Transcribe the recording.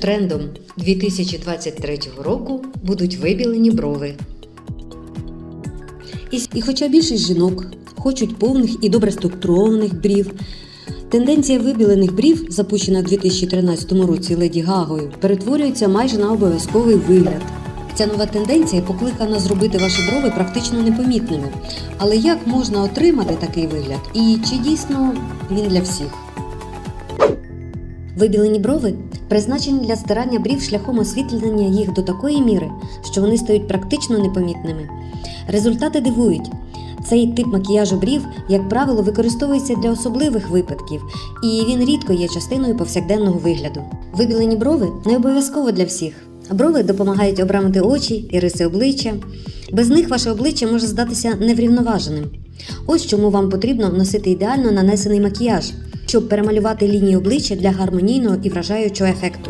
Трендом 2023 року будуть вибілені брови. І, хоча більшість жінок хочуть повних і добре структурованих брів, тенденція вибілених брів, запущена у 2013 році Леді Гагою, перетворюється майже на обов'язковий вигляд. Ця нова тенденція покликана зробити ваші брови практично непомітними. Але як можна отримати такий вигляд? І чи дійсно він для всіх? Вибілені брови призначені для стирання брів шляхом освітлення їх до такої міри, що вони стають практично непомітними. Результати дивують. Цей тип макіяжу брів, як правило, використовується для особливих випадків, і він рідко є частиною повсякденного вигляду. Вибілені брови не обов'язково для всіх. Брови допомагають обрамити очі і риси обличчя. Без них ваше обличчя може здатися неврівноваженим. Ось чому вам потрібно носити ідеально нанесений макіяж, щоб перемалювати лінії обличчя для гармонійного і вражаючого ефекту.